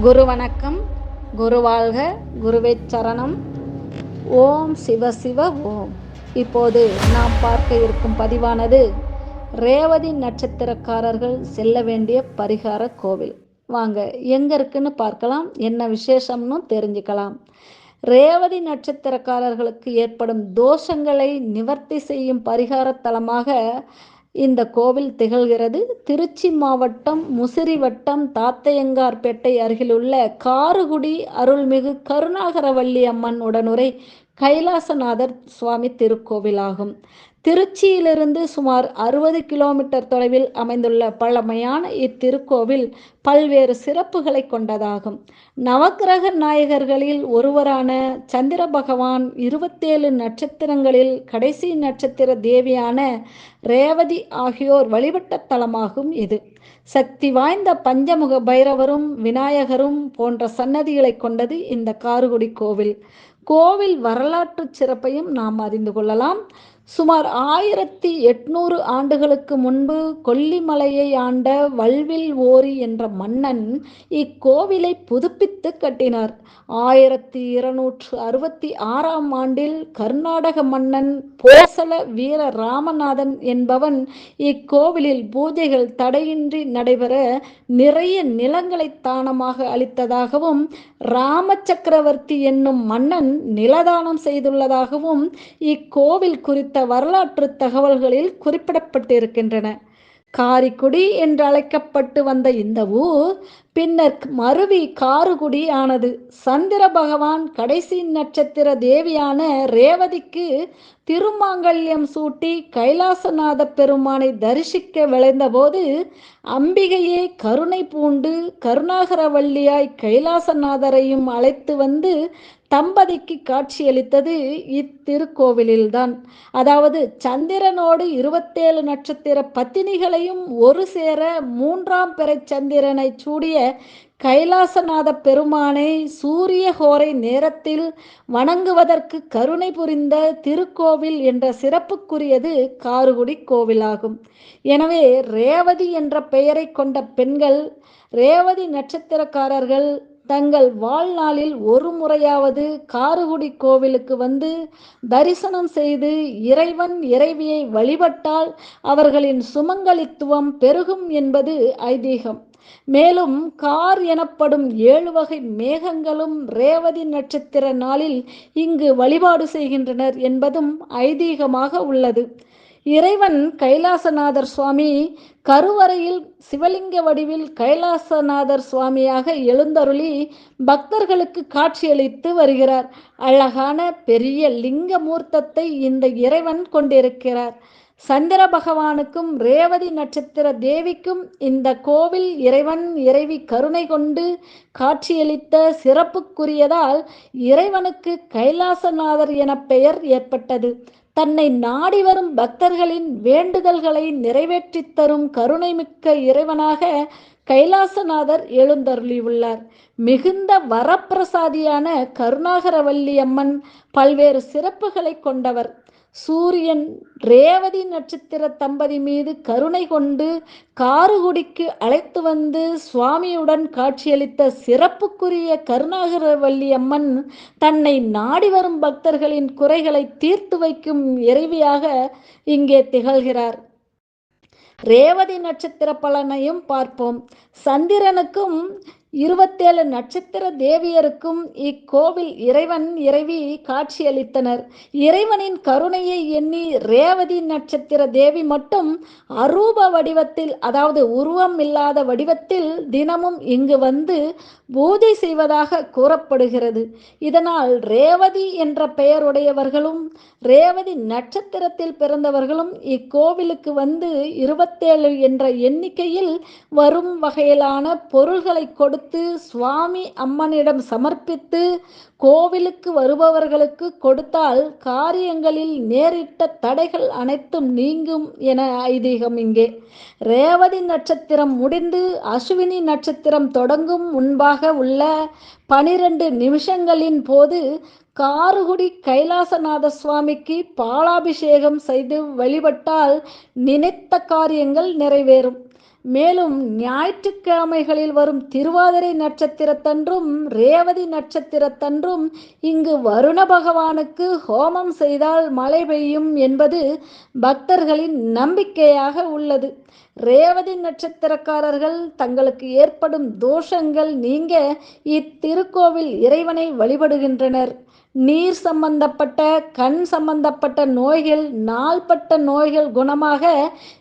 குரு வணக்கம் குரு வாழ்க குருவே சரணம் ஓம் சிவ சிவ ஓம். இப்போது நாம் பார்க்க இருக்கும் பதிவானது ரேவதி நட்சத்திரக்காரர்கள் செல்ல வேண்டிய பரிகார கோவில். வாங்க எங்கே இருக்குன்னு பார்க்கலாம் என்ன விசேஷம்னு தெரிஞ்சுக்கலாம். ரேவதி நட்சத்திரக்காரர்களுக்கு ஏற்படும் தோஷங்களை நிவர்த்தி செய்யும் பரிகார தலமாக இந்த கோவில் திகழ்கிறது. திருச்சி மாவட்டம் முசிறி வட்டம் தாத்தையங்கார்பேட்டை அருகிலுள்ள காருகுடி அருள்மிகு கருணாகரவல்லி அம்மன் உடனுரை கைலாசநாதர் சுவாமி திருக்கோவிலாகும். திருச்சியிலிருந்து சுமார் அறுபது கிலோமீட்டர் தொலைவில் அமைந்துள்ள பழமையான இத்திருக்கோவில் பல்வேறு சிறப்புகளை கொண்டதாகும். நவக்கிரக நாயகர்களில் ஒருவரான சந்திர பகவான் இருபத்தேழு நட்சத்திரங்களில் கடைசி நட்சத்திர தேவியான ரேவதி ஆகியோர் வழிபட்ட தலமாகும் இது. சக்தி வாய்ந்த பஞ்சமுக பைரவரும் விநாயகரும் போன்ற சன்னதிகளை கொண்டது இந்த கார்குடி கோவில். கோவில் வரலாற்று சிறப்பையும் நாம் அறிந்து கொள்ளலாம். சுமார் ஆயிரத்தி எட்நூறு ஆண்டுகளுக்கு முன்பு கொல்லிமலையை ஆண்ட வல்வில் ஓரி என்ற மன்னன் இக்கோவிலை புதுப்பித்து கட்டினார். ஆயிரத்தி இருநூற்று அறுபத்தி ஆறாம் ஆண்டில் கர்நாடக மன்னன் போசல வீர ராமநாதன் என்பவன் இக்கோவிலில் பூஜைகள் தடையின்றி நடைபெற நிறைய நிலங்களை தானமாக அளித்ததாகவும் ராம சக்கரவர்த்தி என்னும் மன்னன் நிலதானம் செய்துள்ளதாகவும் இக்கோவில் குறித்த வரலாற்று தகவல்களில் குறிப்பிடப்பட்டிருக்கின்றன. காரிக்குடி என்று அழைக்கப்பட்டு வந்த இந்த ஊர் பின்னர் மருவி காருகுடி ஆனது சந்திர பகவான் கடைசி நட்சத்திர தேவியான ரேவதிக்கு திருமாங்கல்யம் சூட்டி கைலாசநாத பெருமானை தரிசிக்க விளைந்தபோது அம்பிகையே கருணை பூண்டு கருணாகரவள்ளியாய் கைலாசநாதரையும் அழைத்து வந்து தம்பதிக்கு காட்சியளித்தது இத்திருக்கோவிலில்தான். அதாவது சந்திரனோடு இருபத்தேழு நட்சத்திர பத்தினிகளையும் ஒரு சேர மூன்றாம் பிறை சந்திரனை சூடிய கைலாசநாத பெருமானை சூரிய ஹோரை நேரத்தில் வணங்குவதற்கு கருணை புரிந்த திருக்கோவில் என்ற சிறப்புக்குரியது காருகுடி கோவிலாகும். எனவே ரேவதி என்ற பெயரை கொண்ட பெண்கள் ரேவதி நட்சத்திரக்காரர்கள் தங்கள் வாழ்நாளில் ஒரு முறையாவது காருகுடி கோவிலுக்கு வந்து தரிசனம் செய்து இறைவன் இறைவியை வழிபட்டால் அவர்களின் சுமங்கலித்துவம் பெருகும் என்பது ஐதீகம். மேலும் கார் எனப்படும் ஏழு வகை மேகங்களும் ரேவதி நட்சத்திர நாளில் இங்கு வழிபாடு செய்கின்றனர் என்பதும் ஐதீகமாக உள்ளது. இறைவன் கைலாசநாதர் சுவாமி கருவறையில் சிவலிங்க வடிவில் கைலாசநாதர் சுவாமியாக எழுந்தருளி பக்தர்களுக்கு காட்சியளித்து வருகிறார். அழகான பெரிய லிங்க மூர்த்தத்தை இந்த இறைவன் கொண்டிருக்கிறார். சந்திர பகவானுக்கும் ரேவதி நட்சத்திர தேவிக்கும் இந்த கோவில் இறைவன் இறைவி கருணை கொண்டு காட்சியளித்த சிறப்புக்குரியதால் இறைவனுக்கு கைலாசநாதர் என பெயர் ஏற்பட்டது. தன்னை நாடி வரும் பக்தர்களின் வேண்டுதல்களை நிறைவேற்றித் தரும் கருணைமிக்க இறைவனாக கைலாசநாதர் எழுந்தருளியுள்ளார். மிகுந்த வரப்பிரசாதியான கருணாகரவல்லி அம்மன் பல்வேறு சிறப்புகளை கொண்டவர். சூரியன் ரேவதி நட்சத்திர தம்பதி மீது கருணை கொண்டு காருகுடிக்கு அழைத்து வந்து சுவாமியுடன் காட்சியளித்த சிறப்புக்குரிய கருணாகரவல்லி அம்மன் தன்னை நாடி வரும் பக்தர்களின் குறைகளை தீர்த்து வைக்கும் இறைவியாக இங்கே திகழ்கிறார். ரேவதி நட்சத்திர பலனையும் பார்ப்போம். சந்திரனுக்கும் இருபத்தேழு நட்சத்திர தேவியருக்கும் இக்கோவில் இறைவன் இறைவி காட்சியளித்தனர். இறைவனின் கருணையை எண்ணி ரேவதி நட்சத்திர தேவி மட்டும் அரூப வடிவத்தில் அதாவது உருவம் இல்லாத வடிவத்தில் தினமும் இங்கு வந்து பூஜை செய்வதாக கூறப்படுகிறது. இதனால் ரேவதி என்ற பெயருடையவர்களும் ரேவதி நட்சத்திரத்தில் பிறந்தவர்களும் இக்கோவிலுக்கு வந்து இருபத்தேழு என்ற எண்ணிக்கையில் வரும் வகையிலான பொருள்களை கொடுத்து சுவாமி அம்மனிடம் சமர்ப்பித்து கோவிலுக்கு வருபவர்களுக்கு கொடுத்தால் காரியங்களில் நேரிட்ட தடைகள் அனைத்தும் நீங்கும் என ஐதீகம் இங்கே. ரேவதி நட்சத்திரம் முடிந்து அஸ்வினி நட்சத்திரம் தொடங்கும் முன்பாக உள்ள பனிரெண்டு நிமிஷங்களின் போது காருகுடி கைலாசநாத சுவாமிக்கு பாலாபிஷேகம் செய்து வழிபட்டால் நினைத்த காரியங்கள் நிறைவேறும். மேலும் ஞாயிற்றுக்கிழமைகளில் வரும் திருவாதிரை நட்சத்திரத்தன்றும் ரேவதி நட்சத்திரத்தன்றும் இங்கு வருண பகவானுக்கு ஹோமம் செய்தால் மழை பெய்யும் என்பது பக்தர்களின் நம்பிக்கையாக உள்ளது. ரேவதி நட்சத்திரக்காரர்கள் தங்களுக்கு ஏற்படும் தோஷங்கள் நீங்க இத்திருக்கோவில் இறைவனை வழிபடுகின்றனர். நீர் சம்பந்தப்பட்ட கண் சம்பந்தப்பட்ட நோய்கள் நாள்பட்ட நோய்கள் குணமாக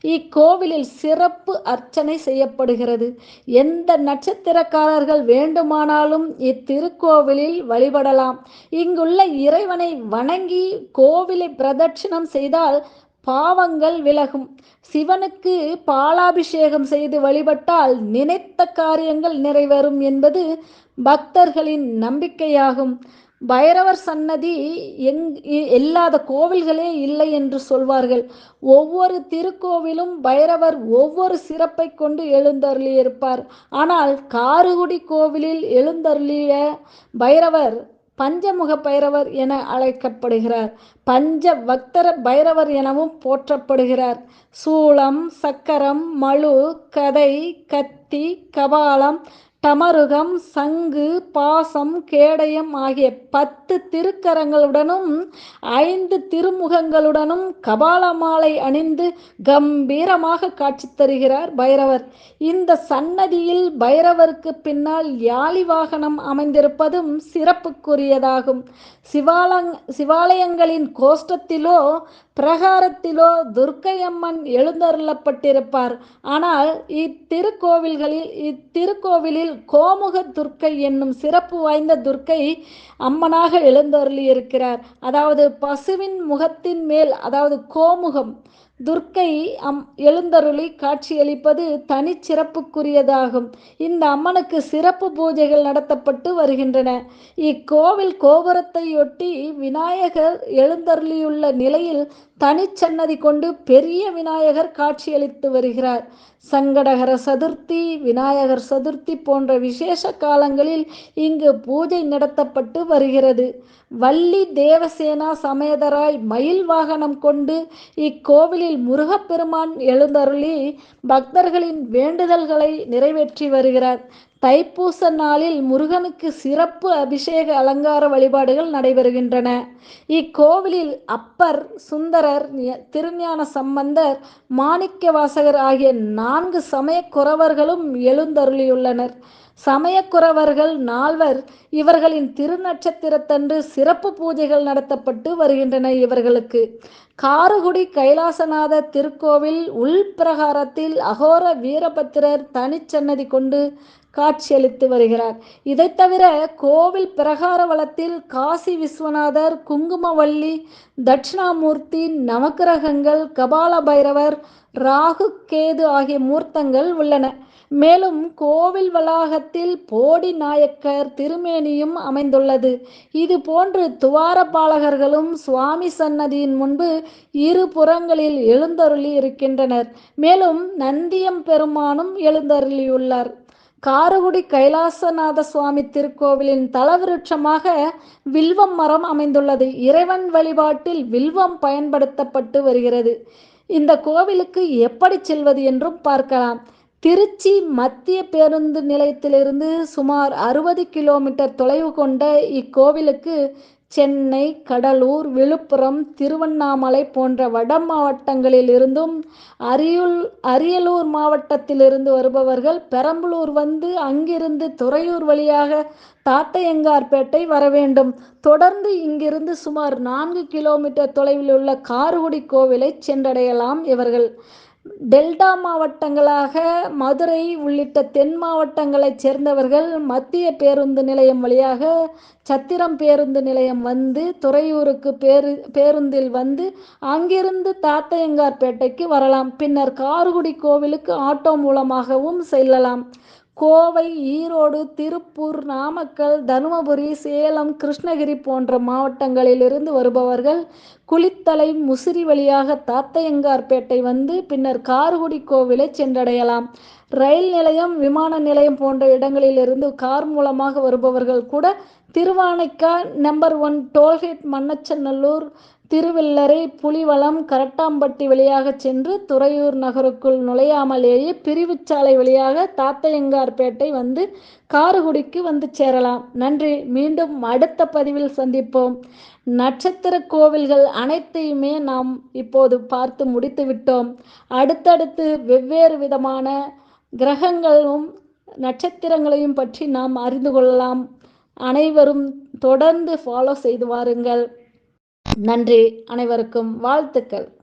இக்கோவிலில் சிறப்பு அர்ச்சனை செய்யப்படுகிறது. எந்த நட்சத்திரக்காரர்கள் வேண்டுமானாலும் இத்திருக்கோவிலில் வழிபடலாம். இங்குள்ள இறைவனை வணங்கி கோவிலை பிரதட்சிணம் செய்தால் பாவங்கள் விலகும். சிவனுக்கு பாலாபிஷேகம் செய்து வழிபட்டால் நினைத்த காரியங்கள் நிறைவேறும் என்பது பக்தர்களின் நம்பிக்கையாகும். பைரவர் சன்னதி எங் இல்லாத கோவில்களே இல்லை என்று சொல்வார்கள். ஒவ்வொரு திருக்கோவிலும் பைரவர் ஒவ்வொரு சிறப்பை கொண்டு எழுந்தருளியிருப்பார் ஆனால் காருகுடி கோவிலில் எழுந்தருளிய பைரவர் பஞ்சமுக பைரவர் என அழைக்கப்படுகிறார். பஞ்ச பக்தர பைரவர் எனவும் போற்றப்படுகிறார். சூளம் சக்கரம் மழு கதை கத்தி கபாலம் டமருகம் சங்கு பாசம் கேடயம் ஆகிய பத்து திருக்கரங்களுடனும் ஐந்து திருமுகங்களுடனும் கபால மாலை அணிந்து கம்பீரமாக காட்சி தருகிறார் பைரவர். இந்த சன்னதியில் பைரவருக்கு பின்னால் யாழி வாகனம் அமைந்திருப்பதும் சிறப்புக்குரியதாகும். சிவாலங் சிவாலயங்களின் கோஷ்டத்திலோ பிரகாரத்திலோ துர்க்கையம்மன் எழுந்தருளப்பட்டிருப்பார். ஆனால் இத்திருக்கோவில்களில் இத்திருக்கோவிலில் கோமுக துர்க்கை என்னும் சிறப்பு வாய்ந்த துர்க்கை அம்மனாக எழுந்தருளியிருக்கிறார். அதாவது பசுவின் முகத்தின் மேல் அதாவது கோமுகம் துர்க்கை அம் எழுந்தருளி காட்சியளிப்பது தனிச்சிறப்புக்குரியதாகும் இந்த அம்மனுக்கு சிறப்பு பூஜைகள் நடத்தப்பட்டு வருகின்றன. இக்கோவில் கோபுரத்தையொட்டி விநாயகர் எழுந்தருளியுள்ள நிலையில் தனிச்சன்னதி கொண்டு பெரிய விநாயகர் காட்சியளித்து வருகிறார். சங்கடகர சதுர்த்தி விநாயகர் சதுர்த்தி போன்ற விசேஷ காலங்களில் இங்கு பூஜை நடத்தப்பட்டு வருகிறது. வள்ளி தேவசேனா சமேதராய் மயில் வாகனம் கொண்டு இக்கோவிலில் முருகப்பெருமான் எழுந்தருளி பக்தர்களின் வேண்டுதல்களை நிறைவேற்றி வருகிறார். தைப்பூச நாளில் முருகனுக்கு சிறப்பு அபிஷேக அலங்கார வழிபாடுகள் நடைபெறுகின்றன. இக்கோவிலில் அப்பர் சுந்தரர் திருஞான சம்பந்தர் மாணிக்க வாசகர் ஆகிய நான்கு சமய குறவர்களும் எழுந்தருளியுள்ளனர். சமயக்குறவர்கள் நால்வர் இவர்களின் திருநட்சத்திரத்தன்று சிறப்பு பூஜைகள் நடத்தப்பட்டு வருகின்றன இவர்களுக்கு. காரகுடி கைலாசநாத திருக்கோவில் உள்பிரகாரத்தில் அகோர வீரபத்திரர் தனிச்சன்னதி கொண்டு காட்சியளித்து வருகிறார். இதை தவிர கோவில் பிரகார வளத்தில் காசி விஸ்வநாதர் குங்குமவள்ளி தட்சிணாமூர்த்தி நவக்கிரகங்கள் கபால பைரவர் ராகு கேது ஆகிய மூர்த்தங்கள் உள்ளன. மேலும் கோவில் வளாகத்தில் போடி நாயக்கர் திருமேனியும் அமைந்துள்ளது. இது போன்று துவாரபாலகர்களும் சுவாமி சன்னதியின் முன்பு இரு புறங்களில் எழுந்தருளி இருக்கின்றனர். மேலும் நந்தியம் பெருமானும் எழுந்தருளியுள்ளார். காரகுடி கைலாசநாத சுவாமி திருக்கோவிலின் தலவிருட்சமாக வில்வம் மரம் அமைந்துள்ளது. இறைவன் வழிபாட்டில் வில்வம் பயன்படுத்தப்பட்டு வருகிறது. இந்த கோவிலுக்கு எப்படி செல்வது என்றும் பார்க்கலாம். திருச்சி மத்திய பேருந்து நிலையத்திலிருந்து சுமார் அறுபது கிலோமீட்டர் தொலைவு கொண்ட இக்கோவிலுக்கு சென்னை கடலூர் விழுப்புரம் திருவண்ணாமலை போன்ற வட மாவட்டங்களில் இருந்தும் அரியலூர் மாவட்டத்திலிருந்து வருபவர்கள் பெரம்பலூர் வந்து அங்கிருந்து துறையூர் வழியாக தாத்தையங்கார்பேட்டை வர வேண்டும். தொடர்ந்து இங்கிருந்து சுமார் நான்கு கிலோமீட்டர் தொலைவில் உள்ள கார்குடி கோவிலை சென்றடையலாம் இவர்கள். டெல்டா மாவட்டங்களாக மதுரை உள்ளிட்ட தென் மாவட்டங்களைச் சேர்ந்தவர்கள் மத்திய பேருந்து நிலையம் வழியாக சத்திரம் பேருந்து நிலையம் வந்து துறையூருக்கு பேரு பேருந்தில் வந்து அங்கிருந்து தாத்தையங்கார்பேட்டைக்கு வரலாம். பின்னர் கார்குடி கோவிலுக்கு ஆட்டோ மூலமாகவும் செல்லலாம். கோவை ஈரோடு திருப்பூர் நாமக்கல் தருமபுரி சேலம் கிருஷ்ணகிரி போன்ற மாவட்டங்களிலிருந்து வருபவர்கள் குளித்தலை முசிறி வழியாக தாத்தையங்கார்பேட்டை வந்து பின்னர் கார்குடி கோவிலை சென்றடையலாம். ரயில் நிலையம் விமான நிலையம் போன்ற இடங்களிலிருந்து கார் மூலமாக வருபவர்கள் கூட Thiruvanaikka number one tollgate Manachanallur Thiruvellarai Pulivalam Karattampatti வழியாக சென்று துறையூர் நகருக்குள் நுழையாமலேயே பிரிவுச்சாலை வழியாக தாத்தையங்கார்பேட்டை வந்து காரகுடிக்கு வந்து சேரலாம். நன்றி. மீண்டும் அடுத்த பதிவில் சந்திப்போம். நட்சத்திர கோவில்கள் அனைத்தையுமே நாம் இப்போது பார்த்து முடித்து விட்டோம் அடுத்தடுத்து வெவ்வேறு விதமான கிரகங்களும் நட்சத்திரங்களையும் பற்றி நாம் அறிந்து கொள்ளலாம். அனைவரும் தொடர்ந்து ஃபாலோ செய்து வாருங்கள். நன்றி. அனைவருக்கும் வாழ்த்துக்கள்.